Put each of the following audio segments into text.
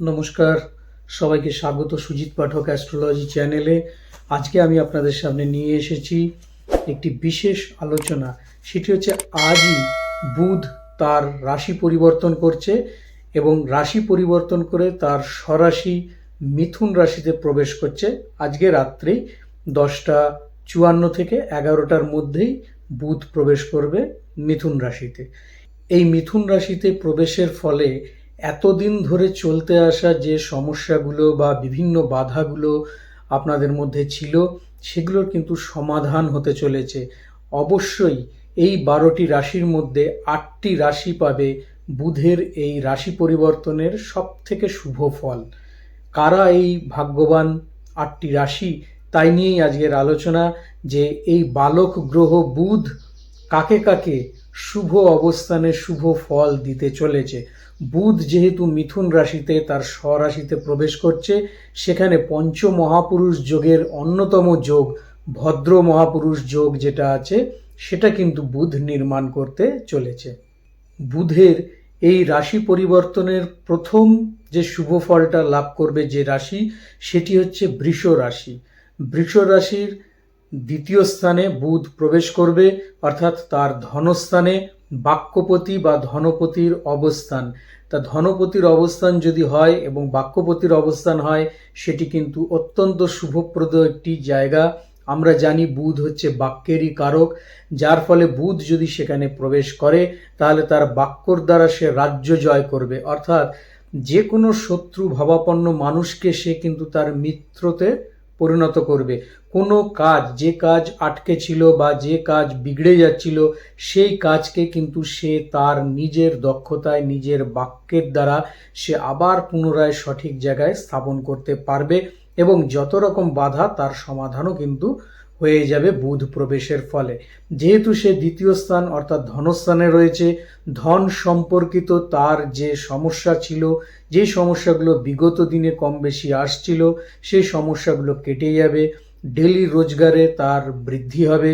নমস্কার। সবাইকে স্বাগত সুজিত পাঠক অ্যাস্ট্রোলজি চ্যানেলে। আজকে আমি আপনাদের সামনে নিয়ে এসেছি একটি বিশেষ আলোচনা। সেটি হচ্ছে আজই বুধ তার রাশি পরিবর্তন করছে এবং রাশি পরিবর্তন করে তার স্বরাশি মিথুন রাশিতে প্রবেশ করছে। আজকে রাত্রেই দশটা চুয়ান্ন থেকে এগারোটার মধ্যেই বুধ প্রবেশ করবে মিথুন রাশিতে। এই মিথুন রাশিতে প্রবেশের ফলে এতদিন ধরে চলতে আসা যে সমস্যাগুলো বা বিভিন্ন বাধাগুলো আপনাদের মধ্যে ছিল, সেগুলোর কিন্তু সমাধান হতে চলেছে। অবশ্যই এই বারোটি রাশির মধ্যে আটটি রাশি পাবে বুধের এই রাশি পরিবর্তনের সব থেকে শুভ ফল। কারা এই ভাগ্যবান আটটি রাশি? তাই নিয়েই আজকের আলোচনা যে এই বালক গ্রহ বুধ কাকে কাকে শুভ অবস্থানে শুভ ফল দিতে চলেছে। বুধ যেহেতু মিথুন রাশিতে, তার স্বরাশিতে প্রবেশ করছে। সেখানে পঞ্চ মহাপুরুষ যোগের অন্যতম যোগ ভদ্র মহাপুরুষ যোগ যেটা আছে, সেটা কিন্তু বুধ নির্মাণ করতে চলেছে। বুধের এই রাশি পরিবর্তনের প্রথম যে শুভ ফলটা লাভ করবে যে রাশি, সেটি হচ্ছে বৃষ রাশি। বৃষ রাশির দ্বিতীয় স্থানে বুধ প্রবেশ করবে, অর্থাৎ তার ধনস্থানে বাক্যপতি বা ধনপতির অবস্থান। তা ধনপতির অবস্থান যদি হয় এবং বাক্যপতির অবস্থান হয়, সেটি কিন্তু অত্যন্ত শুভপ্রদ একটি জায়গা। আমরা জানি বুধ হচ্ছে বাক্যেরই কারক, যার ফলে বুধ যদি সেখানে প্রবেশ করে, তাহলে তার বাক্যর দ্বারা সে রাজ্য জয় করবে। অর্থাৎ যে কোনো শত্রু ভাবাপন্ন মানুষকে সে কিন্তু তার মিত্রতে পরিণত করবে। কোনো কাজ, যে কাজ আটকে ছিল বা যে কাজ বিগড়ে যাচ্ছিল, সেই কাজকে কিন্তু সে তার নিজের দক্ষতায়, নিজের বাক্যের দ্বারা সে আবার পুনরায় সঠিক জায়গায় স্থাপন করতে পারবে এবং যত রকম বাধা, তার সমাধানও কিন্তু হয়ে যাবে বুধ প্রবেশের ফলে। যেহেতু সে দ্বিতীয় স্থান অর্থাৎ ধনস্থানে রয়েছে, ধন সম্পর্কিত তার যে সমস্যা ছিল, যে সমস্যাগুলো বিগত দিনে কম বেশি আসছিল সেই সমস্যাগুলো কেটে যাবে, ডেলি রোজগারে তার বৃদ্ধি হবে।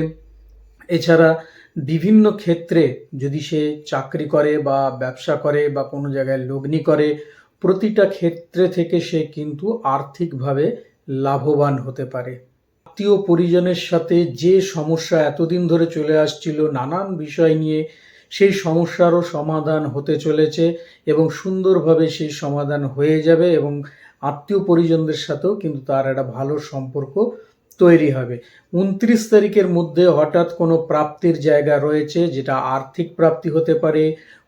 এছাড়া বিভিন্ন ক্ষেত্রে যদি সে চাকরি করে বা ব্যবসা করে বা কোনো জায়গায় লগ্নি করে, প্রতিটা ক্ষেত্রে থেকে সে কিন্তু আর্থিকভাবে লাভবান হতে পারে। আত্মীয় পরিজনের সাথে যে সমস্যা এতদিন ধরে চলে আসছিল, নানান বিষয় নিয়ে সেই সমস্যারও সমাধান হতে চলেছে এবং সুন্দরভাবে সেই সমাধান হয়ে যাবে এবং আত্মীয় পরিজনদের সাথেও কিন্তু তার একটা ভালো সম্পর্ক তৈরি হবে। উনত্রিশ তারিখের মধ্যে হঠাৎ কোনো প্রাপ্তির জায়গা রয়েছে যেটা আর্থিক প্রাপ্তি হতে পারে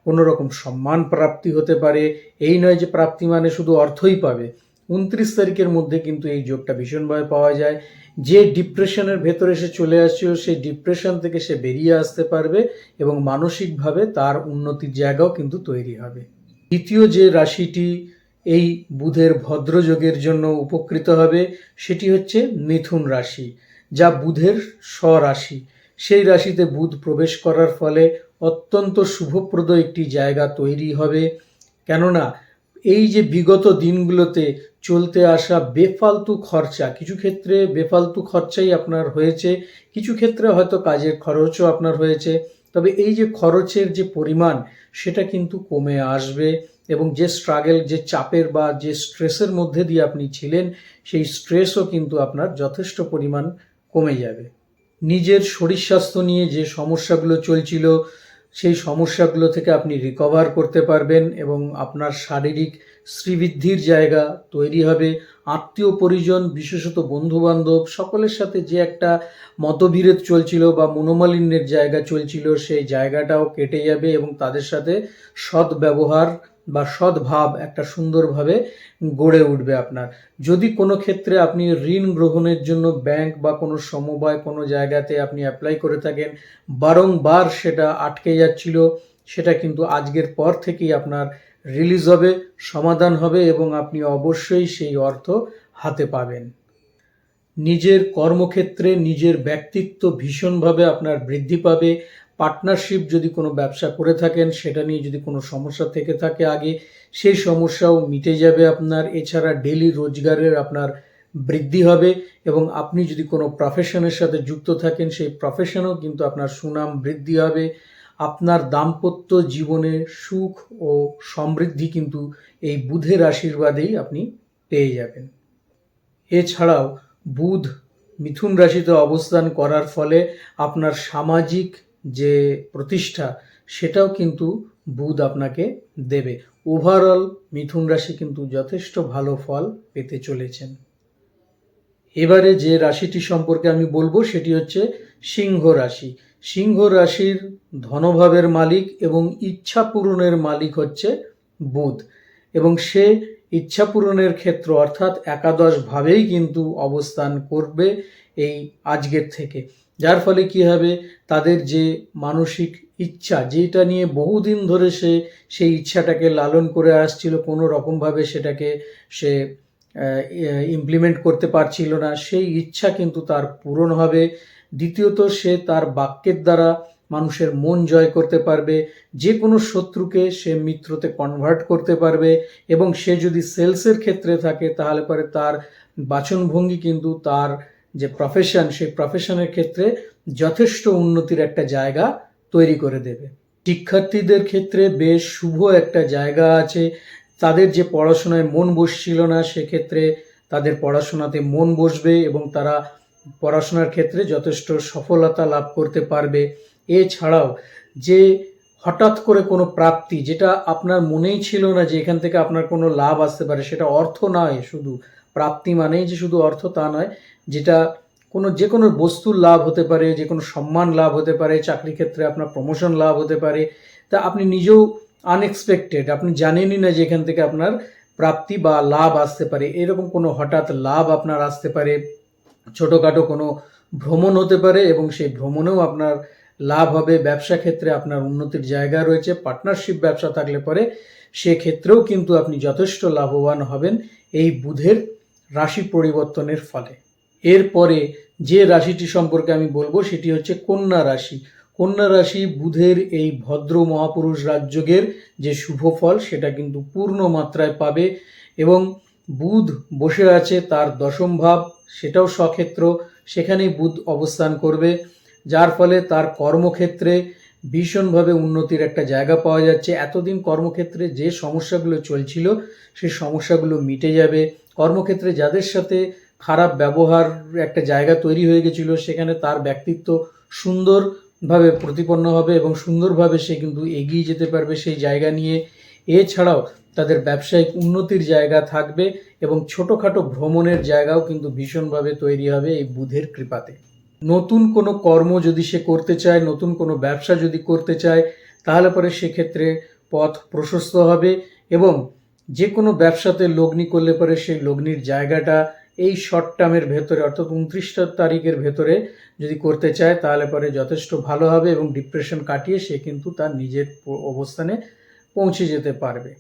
কোনো রকম সম্মান প্রাপ্তি হতে পারে। এই নয় যে প্রাপ্তি মানে শুধু অর্থই পাবে। উনত্রিশ তারিখের মধ্যে কিন্তু এই যোগটা ভীষণভাবে পাওয়া যায়। যে ডিপ্রেশনের ভেতরে সে চলে আসছিল, সেই ডিপ্রেশন থেকে সে বেরিয়ে আসতে পারবে এবং মানসিকভাবে তার উন্নতির জায়গাও কিন্তু তৈরি হবে। দ্বিতীয় যে রাশিটি এই বুধের ভদ্রযোগের জন্য উপকৃত হবে, সেটি হচ্ছে মিথুন রাশি, যা বুধের স্বরাশি। সেই রাশিতে বুধ প্রবেশ করার ফলে অত্যন্ত শুভপ্রদ একটি জায়গা তৈরি হবে। কেননা এই যে বিগত দিনগুলোতে চলতে আসা বেফালতু খরচা, কিছু ক্ষেত্রে বেফালতু খরচাই আপনার হয়েছে, কিছু ক্ষেত্রে হয়তো কাজের খরচও আপনার হয়েছে, তবে এই যে খরচের যে পরিমাণ, সেটা কিন্তু কমে আসবে এবং যে স্ট্রাগল যে চাপের বা যে স্ট্রেসের মধ্যে দিয়ে আপনি ছিলেন, সেই স্ট্রেসও কিন্তু আপনার যথেষ্ট পরিমাণ কমে যাবে। নিজের শরীর স্বাস্থ্য নিয়ে যে সমস্যাগুলো চলছিল সেই সমস্যাগুলো থেকে আপনি রিকভার করতে পারবেন এবং আপনার শারীরিক শ্রীবৃদ্ধির জায়গা তৈরি হবে। আত্মীয় পরিজন, বিশেষত বন্ধুবান্ধব, সকলের সাথে যে একটা মতবিরোধ চলছিল বা মনোমালিন্যের জায়গা চলছিল, সেই জায়গাটাও কেটে যাবে এবং তাদের সাথে সদ্ব্যবহার ব্যবহার বা সদ্ভাব একটা সুন্দরভাবে গড়ে উঠবে আপনার। যদি কোনো ক্ষেত্রে আপনি ঋণ গ্রহণের জন্য ব্যাংক বা কোনো সমবায় কোনো জায়গাতে আপনি অ্যাপ্লাই করে থাকেন, বারংবার সেটা আটকে যাচ্ছিল, সেটা কিন্তু আজকের পর থেকেই আপনার রিলিজ হবে, সমাধান হবে এবং আপনি অবশ্যই সেই অর্থ হাতে পাবেন। নিজের কর্মক্ষেত্রে নিজের ব্যক্তিত্ব ভীষণভাবে আপনার বৃদ্ধি পাবে পার্টনারশিপ যদি কোনো ব্যবসা করে থাকেন, সেটা নিয়ে যদি কোনো সমস্যা থেকে থাকে আগে, সেই সমস্যাও মিটে যাবে আপনার। এছাড়া ডেলি রোজগারের আপনার বৃদ্ধি হবে এবং আপনি যদি কোনো প্রফেশনের সাথে যুক্ত থাকেন, সেই প্রফেশনেও কিন্তু আপনার সুনাম বৃদ্ধি হবে। আপনার দাম্পত্য জীবনে সুখ ও সমৃদ্ধি কিন্তু এই বুধের আশীর্বাদেই আপনি পেয়ে যাবেন। এছাড়াও, বুধ মিথুন রাশিতে অবস্থান করার ফলে আপনার সামাজিক যে প্রতিষ্ঠা, সেটাও কিন্তু বুধ আপনাকে দেবে। ওভারঅল মিথুন রাশি কিন্তু যথেষ্ট ভালো ফল পেতে চলেছেন। এবারে যে রাশিটি সম্পর্কে আমি বলব, সেটি হচ্ছে সিংহ রাশি। সিংহ রাশির ধনভাবের মালিক এবং ইচ্ছা পূরণের মালিক হচ্ছে বুধ। এবং সে ইচ্ছা পূরণের ক্ষেত্র অর্থাৎ একাদশ ভাবেই কিন্তু অবস্থান করবে এই আজকের থেকে। যার ফলে কি হবে? তাদের যে মানসিক ইচ্ছা, যেটা নিয়ে বহুদিন ধরে সে সেই ইচ্ছাটাকে লালন করে আসছিল, কোনো রকমভাবে সেটাকে সে ইমপ্লিমেন্ট করতে পারছিল না, সেই ইচ্ছা কিন্তু তার পূরণ হবে। দ্বিতীয়ত, সে তার বাক্যের দ্বারা মানুষের মন জয় করতে পারবে, যে কোনো শত্রুকে সে মিত্রতে কনভার্ট করতে পারবে, এবং সে যদি সেলসের ক্ষেত্রে থাকে, তাহলে পরে তার বাচনভঙ্গি কিন্তু তার যে প্রফেশন সেই প্রফেশনের ক্ষেত্রে যথেষ্ট উন্নতির একটা জায়গা তৈরি করে দেবে। শিক্ষার্থীদের ক্ষেত্রে বেশ শুভ একটা জায়গা আছে। তাদের যে পড়াশোনায় মন বসছিল না, সেক্ষেত্রে তাদের পড়াশোনাতে মন বসবে এবং তারা পড়াশোনার ক্ষেত্রে যথেষ্ট সফলতা লাভ করতে পারবে। এছাড়াও যে হঠাৎ করে কোনো প্রাপ্তি, যেটা আপনার মনেই ছিল না যে এখান থেকে আপনার কোনো লাভ আসতে পারে, সেটা অর্থ নয় শুধু। প্রাপ্তি মানেই যে শুধু অর্থ তা নয়, যেটা কোনো, যে কোনো বস্তুর লাভ হতে পারে, যে কোনো সম্মান লাভ হতে পারে চাকরি ক্ষেত্রে আপনার প্রমোশন লাভ হতে পারে, তা আপনি নিজেও আনএক্সপেক্টেড আপনি জানেনই না যে এখান থেকে আপনার প্রাপ্তি বা লাভ আসতে পারে। এরকম কোনো হঠাৎ লাভ আপনার আসতে পারে, ছোটোখাটো কোনো ভ্রমণ হতে পারে এবং সেই ভ্রমণেও আপনার লাভ হবে, ব্যবসা ক্ষেত্রে আপনার উন্নতির জায়গা রয়েছে পার্টনারশিপ ব্যবসা থাকলে পরে সেক্ষেত্রেও কিন্তু আপনি যথেষ্ট লাভবান হবেন। এই বুধের রাশি পরিবর্তনের ফলে। এরপরে যে রাশিটি সম্পর্কে আমি বলব সেটি হচ্ছে কন্যা রাশি। কন্যা রাশি বুধের এই ভদ্র মহাপুরুষ রাজযোগের যে শুভ ফল, সেটা কিন্তু পূর্ণ মাত্রায় পাবে এবং বুধ বসে আছে তার দশম ভাব, সেটাও স্বক্ষেত্র সেখানেই বুধ অবস্থান করবে, যার ফলে তার কর্মক্ষেত্রে ভীষণভাবে উন্নতির একটা জায়গা পাওয়া যাচ্ছে। এতদিন কর্মক্ষেত্রে যে সমস্যাগুলো চলছিল সেই সমস্যাগুলো মিটে যাবে। কর্মক্ষেত্রে যাদের সাথে খারাপ ব্যবহার একটা জায়গা তৈরি হয়ে গেছিল, সেখানে তার ব্যক্তিত্ব সুন্দরভাবে প্রতিপন্ন হবে এবং সুন্দরভাবে সে কিন্তু এগিয়ে যেতে পারবে সেই জায়গা নিয়ে। এছাড়াও তাদের ব্যবসায়িক উন্নতির জায়গা থাকবে এবং ছোটোখাটো ভ্রমণের জায়গাও কিন্তু ভীষণভাবে তৈরি হবে এই বুধের কৃপাতে। নতুন কোনো কর্ম যদি সে করতে চায়, নতুন কোনো ব্যবসা যদি করতে চায়, তাহলে পরে সেক্ষেত্রে পথ প্রশস্ত হবে এবং যে কোনো ব্যবসাতে লগ্নি করলে পরে সেই লগ্নির জায়গাটা এই শর্ট টার্মের ভেতরে অর্থাৎ উনত্রিশটা তারিখের ভেতরে যদি করতে চায়, তাহলে পরে যথেষ্ট ভালো হবে এবং ডিপ্রেশন কাটিয়ে সে কিন্তু তার নিজের অবস্থানে পৌঁছে যেতে পারবে।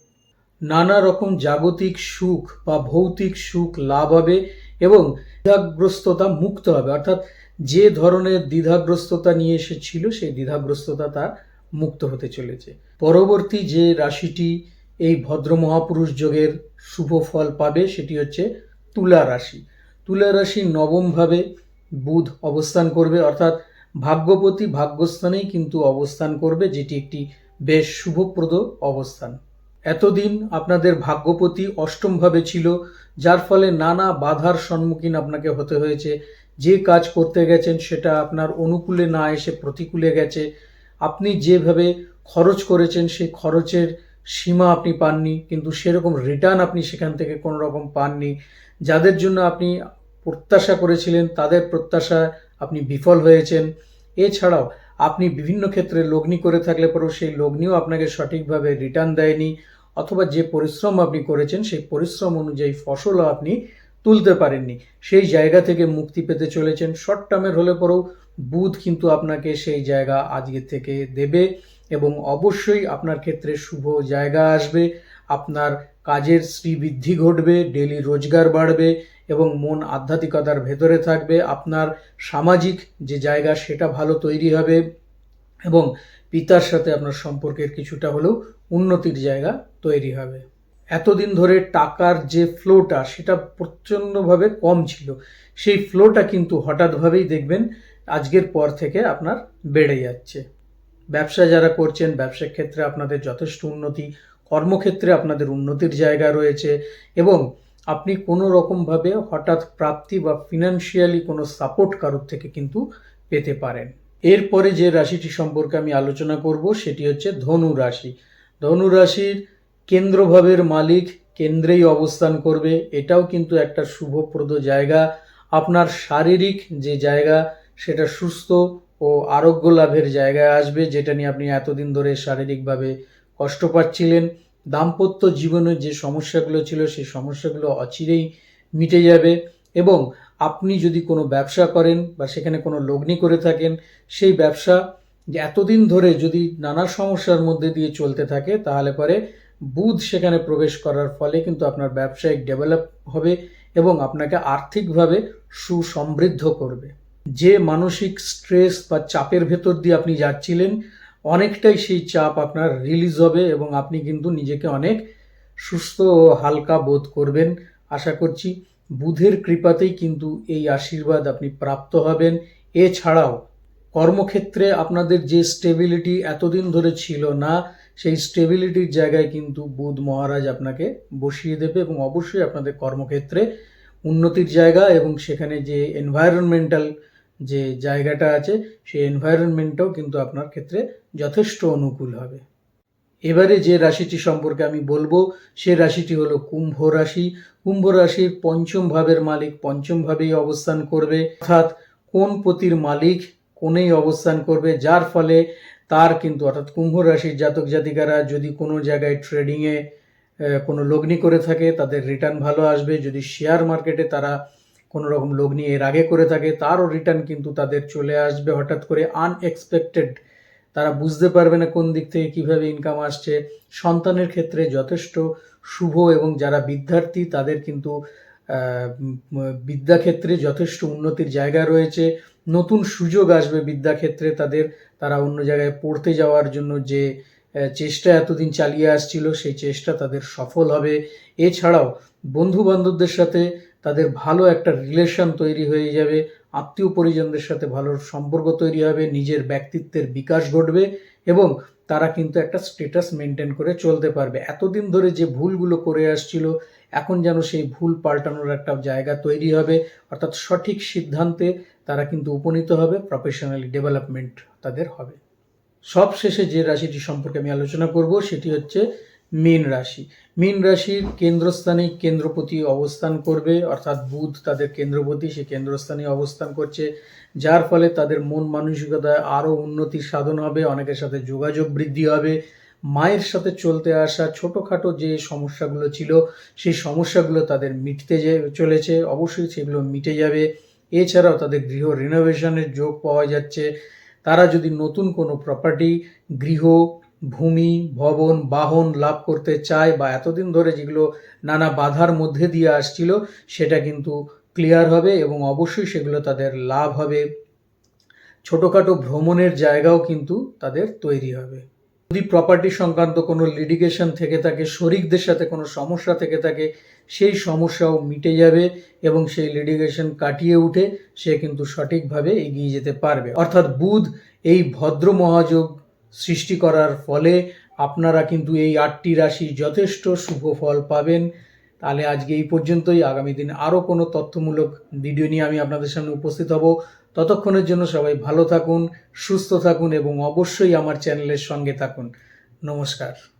নানা রকম জাগতিক সুখ বা ভৌতিক সুখ লাভ হবে এবং দ্বিধাগ্রস্ততা মুক্ত হবে। অর্থাৎ যে ধরনের দ্বিধাগ্রস্ততা নিয়ে এসেছিল সেই দ্বিধাগ্রস্ততা তার মুক্ত হতে চলেছে। পরবর্তী যে রাশিটি এই ভদ্র মহাপুরুষ যোগের শুভ ফল পাবে সেটি হচ্ছে তুলা রাশি। তুলা রাশি নবমভাবে বুধ অবস্থান করবে, অর্থাৎ ভাগ্যপতি ভাগ্যস্থানেই কিন্তু অবস্থান করবে, যেটি একটি বেশ শুভপ্রদ অবস্থান। এতদিন আপনাদের ভাগ্যপতি অষ্টমভাবে ছিল, যার ফলে নানা বাধার সম্মুখীন আপনাকে হতে হয়েছে। যে কাজ করতে গেছেন সেটা আপনার অনুকূলে না এসে প্রতিকূলে গেছে। আপনি যেভাবে খরচ করেছেন, সেই খরচের সীমা আপনি পাননি, কিন্তু সেরকম রিটার্ন আপনি সেখান থেকে কোনো রকম পাননি। যাদের জন্য আপনি প্রত্যাশা করেছিলেন, তাদের প্রত্যাশা আপনি বিফল হয়েছেন। এছাড়াও, আপনি বিভিন্ন ক্ষেত্রে লগ্নি করে থাকলে পরেও সেই লগ্নিও আপনাকে সঠিকভাবে রিটার্ন দেয়নি, অথবা যে পরিশ্রম আপনি করেছেন, সেই পরিশ্রম অনুযায়ী ফসলও আপনি তুলতে পারেননি। সেই জায়গা থেকে মুক্তি পেতে চলেছেন। শর্ট টার্মের হলে পরেও বুধ কিন্তু আপনাকে সেই জায়গা আজকে থেকে দেবে। এবং অবশ্যই আপনার ক্ষেত্রে শুভ জায়গা আসবে, আপনার কাজের শ্রীবৃদ্ধি ঘটবে ডেলি রোজগার বাড়বে এবং মন আধ্যাত্মিকতার ভেতরে থাকবে, আপনার সামাজিক যে জায়গা সেটা ভালো তৈরি হবে এবং পিতার সাথে আপনার সম্পর্কের কিছুটা হলেও উন্নতির জায়গা তৈরি হবে। এতদিন ধরে টাকার যে ফ্লোটা সেটা প্রচণ্ডভাবে কম ছিল। সেই ফ্লোটা কিন্তু হঠাৎভাবেই দেখবেন আজকের পর থেকে আপনার বেড়ে যাচ্ছে। ব্যবসা যারা করছেন ব্যবসার ক্ষেত্রে আপনাদের যথেষ্ট উন্নতি, কর্মক্ষেত্রে আপনাদের উন্নতির জায়গা রয়েছে এবং আপনি কোনো রকমভাবে হঠাৎ প্রাপ্তি বা ফিনান্সিয়ালি কোনো সাপোর্ট কারোর থেকে কিন্তু পেতে পারেন। এরপরে যে রাশিটি সম্পর্কে আমি আলোচনা করব সেটি হচ্ছে ধনু রাশি। ধনু রাশির কেন্দ্রভাবের মালিক কেন্দ্রেই অবস্থান করবে, এটাও কিন্তু একটা শুভপ্রদ জায়গা। আপনার শারীরিক যে জায়গা, সেটা সুস্থ ও আরোগ্য লাভের জায়গায় আসবে, যেটা নিয়ে আপনি এতদিন ধরে শারীরিকভাবে কষ্ট পাচ্ছিলেন। দাম্পত্য জীবনে যে সমস্যাগুলো ছিল, সেই সমস্যাগুলো অচিরেই মিটে যাবে এবং আপনি যদি কোনো ব্যবসা করেন বা সেখানে কোনো লগ্নি করে থাকেন, সেই ব্যবসা এতদিন ধরে যদি নানা সমস্যার মধ্যে দিয়ে চলতে থাকে, তাহলে পরে বুধ সেখানে প্রবেশ করার ফলে কিন্তু আপনার ব্যবসায়িক ডেভেলপ হবে এবং আপনাকে আর্থিকভাবে সুসমৃদ্ধ করবে। যে মানসিক স্ট্রেস বা চাপের ভেতর দিয়ে আপনি যাচ্ছিলেন, অনেকটাই সেই চাপ আপনার রিলিজ হবে এবং আপনি কিন্তু নিজেকে অনেক সুস্থ ও হালকা বোধ করবেন। আশা করছি বুধের কৃপাতেই কিন্তু এই আশীর্বাদ আপনি প্রাপ্ত হবেন। এছাড়াও কর্মক্ষেত্রে আপনাদের যে স্টেবিলিটি এতদিন ধরে ছিল না, সেই স্টেবিলিটির জায়গায় কিন্তু বুধ মহারাজ আপনাকে বসিয়ে দেবে এবং অবশ্যই আপনাদের কর্মক্ষেত্রে উন্নতির জায়গা এবং সেখানে যে এনভায়রনমেন্টাল যে জায়গাটা আছে, সেই এনভায়রনমেন্টটাও কিন্তু আপনার ক্ষেত্রে যথেষ্ট অনুকূল হবে। এবারে যে রাশিটি সম্পর্কে আমি বলব, সে রাশিটি হলো কুম্ভ রাশি। কুম্ভ রাশির পঞ্চম ভাবের মালিক পঞ্চম ভাবেই অবস্থান করবে। অর্থাৎ কোন পতির মালিক কোনেই অবস্থান করবে, যার ফলে তার কিন্তু, অর্থাৎ কুম্ভ রাশির জাতক জাতিকারা যদি কোনো জায়গায় ট্রেডিংয়ে কোনো লগ্নি করে থাকে, তাদের রিটার্ন ভালো আসবে। যদি শেয়ার মার্কেটে তারা কোনো রকম লগ্নি এর আগে করে থাকে, তারও রিটার্ন কিন্তু তাদের চলে আসবে হঠাৎ করে আনএক্সপেক্টেড তারা বুঝতে পারবে না কোন দিক থেকে কীভাবে ইনকাম আসছে। সন্তানের ক্ষেত্রে যথেষ্ট শুভ এবং যারা বিদ্যার্থী, তাদের কিন্তু বিদ্যাক্ষেত্রে যথেষ্ট উন্নতির জায়গা রয়েছে। নতুন সুযোগ আসবে বিদ্যাক্ষেত্রে তাদের। তারা অন্য জায়গায় পড়তে যাওয়ার জন্য যে চেষ্টা এতদিন চালিয়ে আসছিল, সেই চেষ্টা তাদের সফল হবে। এছাড়াও বন্ধু বান্ধবদের সাথে তাদের ভালো একটা রিলেশন তৈরি হয়ে যাবে, আত্মীয় পরিজনদের সাথে ভালো সম্পর্ক তৈরি হবে, নিজের ব্যক্তিত্বের বিকাশ ঘটবে এবং তারা কিন্তু একটা স্টেটাস মেনটেন করে চলতে পারবে। এতদিন ধরে যে ভুলগুলো করে আসছিল, এখন যেন সেই ভুল পাল্টানোর একটা জায়গা তৈরি হবে, অর্থাৎ সঠিক সিদ্ধান্তে তারা কিন্তু উপনীত হবে প্রফেশনালি ডেভেলপমেন্ট তাদের হবে। সব শেষে যে রাশিটি সম্পর্কে আমি আলোচনা করব, সেটি হচ্ছে মীন রাশি। মীন রাশির কেন্দ্রস্থানে কেন্দ্রপতি অবস্থান করবে, অর্থাৎ বুধ তাদের কেন্দ্রপতি, সে কেন্দ্রস্থানে অবস্থান করছে, যার ফলে তাদের মন মানসিকতায় আরও উন্নতি সাধন হবে, অনেকের সাথে যোগাযোগ বৃদ্ধি হবে। মায়ের সাথে চলতে আসা ছোটোখাটো যে সমস্যাগুলো ছিল, সেই সমস্যাগুলো তাদের মিটতে চলেছে, অবশ্যই সেগুলো মিটে যাবে। এছাড়াও তাদের গৃহ রিনোভেশনের যোগ পাওয়া যাচ্ছে। তারা যদি নতুন কোনো প্রপার্টি গৃহ ভূমি, ভবন, বাহন লাভ করতে চায় বা এতদিন ধরে যেগুলো নানা বাধার মধ্যে দিয়ে আসছিল, সেটা কিন্তু ক্লিয়ার হবে এবং অবশ্যই সেগুলো তাদের লাভ হবে। ছোটোখাটো ভ্রমণের জায়গাও কিন্তু তাদের তৈরি হবে। যদি প্রপার্টি সংক্রান্ত কোনো লিডিগেশন থেকে থাকে, শরিকদের সাথে কোনো সমস্যা থেকে থাকে, সেই সমস্যাও মিটে যাবে এবং সেই লিডিগেশন কাটিয়ে উঠে সে কিন্তু সঠিকভাবে এগিয়ে যেতে পারবে। অর্থাৎ বুধ এই ভদ্র মহাযোগ সৃষ্টি করার ফলে আপনারা কিন্তু এই আটটি রাশি যথেষ্ট শুভ ফল পাবেন। তাহলে আজকে এই পর্যন্তই। আগামী দিন আরও কোনো তথ্যমূলক ভিডিও নিয়ে আমি আপনাদের সামনে উপস্থিত হব। ততক্ষণের জন্য সবাই ভালো থাকুন, সুস্থ থাকুন এবং অবশ্যই আমার চ্যানেলের সঙ্গে থাকুন। নমস্কার।